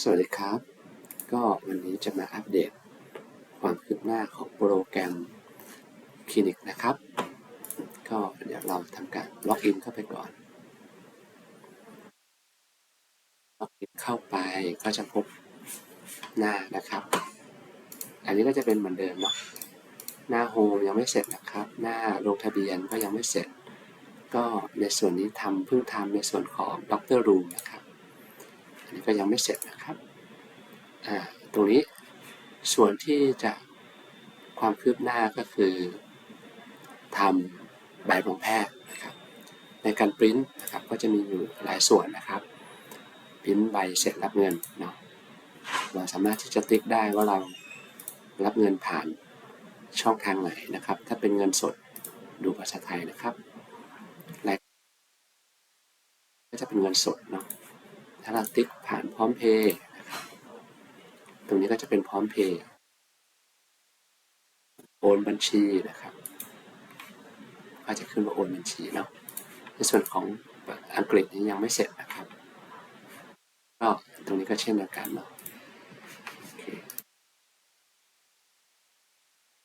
สวัสดีครับ ก็วันนี้จะมาอัปเดตความคืบหน้าของโปรแกรมคลินิกนะครับ ก็เดี๋ยวเราทำการล็อกอินเข้าไปก่อน ล็อกอินเข้าไปก็จะพบหน้านะครับ อันนี้ก็จะเป็นเหมือนเดิมเนาะ หน้าโฮมยังไม่เสร็จนะครับ หน้าลงทะเบียนก็ยังไม่เสร็จ ก็ในส่วนนี้ทำเพิ่งทำในส่วนของด็อกเตอร์รูมนะครับ ก็ยังไม่เสร็จนะครับอ่าตรงนี้ส่วนที่จะความคืบหน้าก็คือทำใบรับแพทย์นะครับในการปริ้นนะครับก็จะมีอยู่หลายส่วนนะครับปริ้นใบเสร็จรับเงินเนาะเราสามารถที่จะติ๊กได้ว่าเรารับเงินผ่านช่องทางไหนนะครับ ถ้าเป็นเงินสดดูภาษาไทยนะครับและก็จะเป็นเงินสดเนาะ ถ้าเราติ๊กผ่านพร้อมเพย์นะครับตรงนี้ก็จะเป็นพร้อมเพย์โอนบัญชีนะครับก็จะขึ้นว่าโอนบัญชีเนาะในส่วนของอังกฤษนี้ยังไม่เสร็จนะครับก็ตรงนี้ก็เช่นเดียวกันเนาะ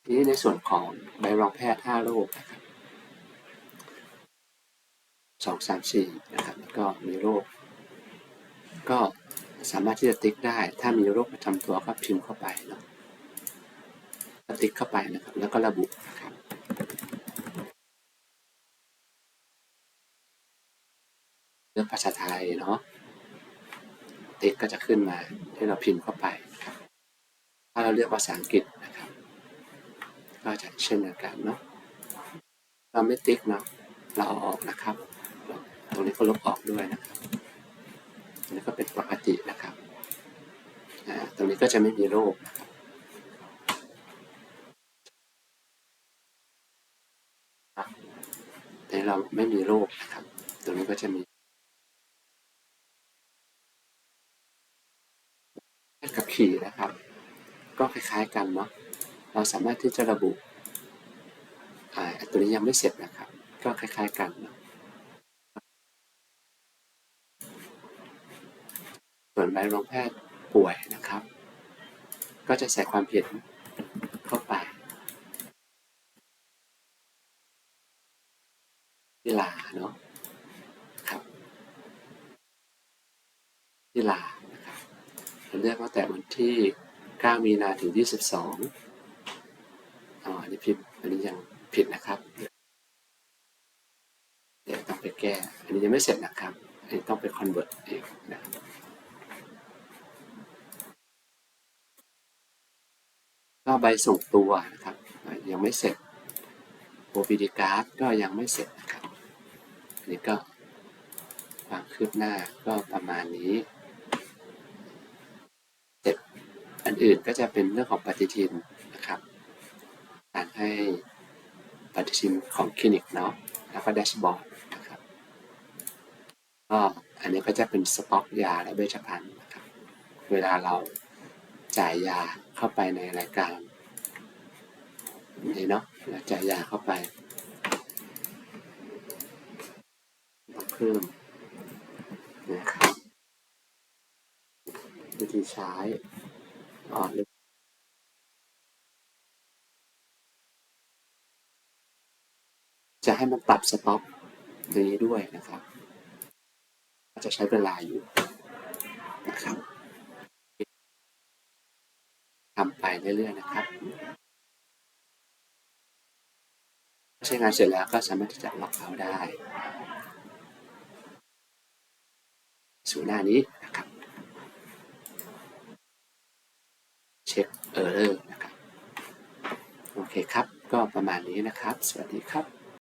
ทีนี้ในส่วนของใบรองแพทย์5โรคนะครับสองสามสี่นะครับก็มีโรค ก็สามารถที่จะติ๊กได้ ถ้ามีโรคประจำตัวก็พิมพ์เข้าไปเนาะติ๊กเข้าไปนะครับ แล้วก็ระบุนะครับเลือกภาษาไทยเนาะติ๊กก็จะขึ้นมาให้เราพิมพ์เข้าไปนะครับถ้าเราเลือกภาษาอังกฤษนะครับ ก็จะเช่นเดียวกันเนาะเราไม่ติ๊กเนาะเราเอาออกนะครับ ตรงนี้ก็ลบออกด้วยนะครับ อันนี้ก็เป็นปกตินะครับตรงนี้ก็จะไม่มีโรคนะครับแต่เราไม่มีโรคนะครับ ตรงนี้ก็จะมีกับขี่นะครับ ก็คล้ายๆกันเนาะ เราสามารถที่จะระบุอ่าตัวนี้ยังไม่เสร็จนะครับ ก็คล้ายๆกันเนาะ ส่ว นใบรองแพทย์ป่วยนะครับ ก็จะใส่ความเห็นเข้าไปที่ลาเนาะครับที่ลานะครับเราเลือกตั้งแต่วันที่ 9 มีนาถึง 22อ๋ออันนี้ผิดอันนี้ยังผิดนะครับเดี๋ยวต้องไปแก้ อันนี้ยังไม่เสร็จนะครับ อันนี้ต้องไปคอนเวิร์ตเองนะครับ ใบส่งตัวนะครับยังไม่เสร็จ OPD card ก็ยังไม่เสร็จนะครับอันนี้ก็ความคืบหน้าก็ประมาณนี้เสร็จอันอื่นก็จะเป็นเรื่องของปฏิทินนะครับการให้ปฏิทินของคลินิกเนาะแล้วก็แดชบอร์ดนะครับก็อันนี้ก็จะเป็นสต็อกยาและเวชภัณฑ์นะครับ เวลาเรา จ่ายยาเข้าไปในรายการนี่เนาะแล้วจ่ายยาเข้าไป เพิ่มนะครับวิธีใช้อ๋อจะให้มันปรับสต็อกนี้ด้วยนะครับก็จะใช้เวลาอยู่นะครับ ทำไปเรื่อยๆนะครับใช้งานเสร็จแล้วก็สามารถที่จะล็อกเอาได้ สู่หน้านี้นะครับ เช็คเออร์นะครับ โอเคครับ ก็ประมาณนี้นะครับ สวัสดีครับ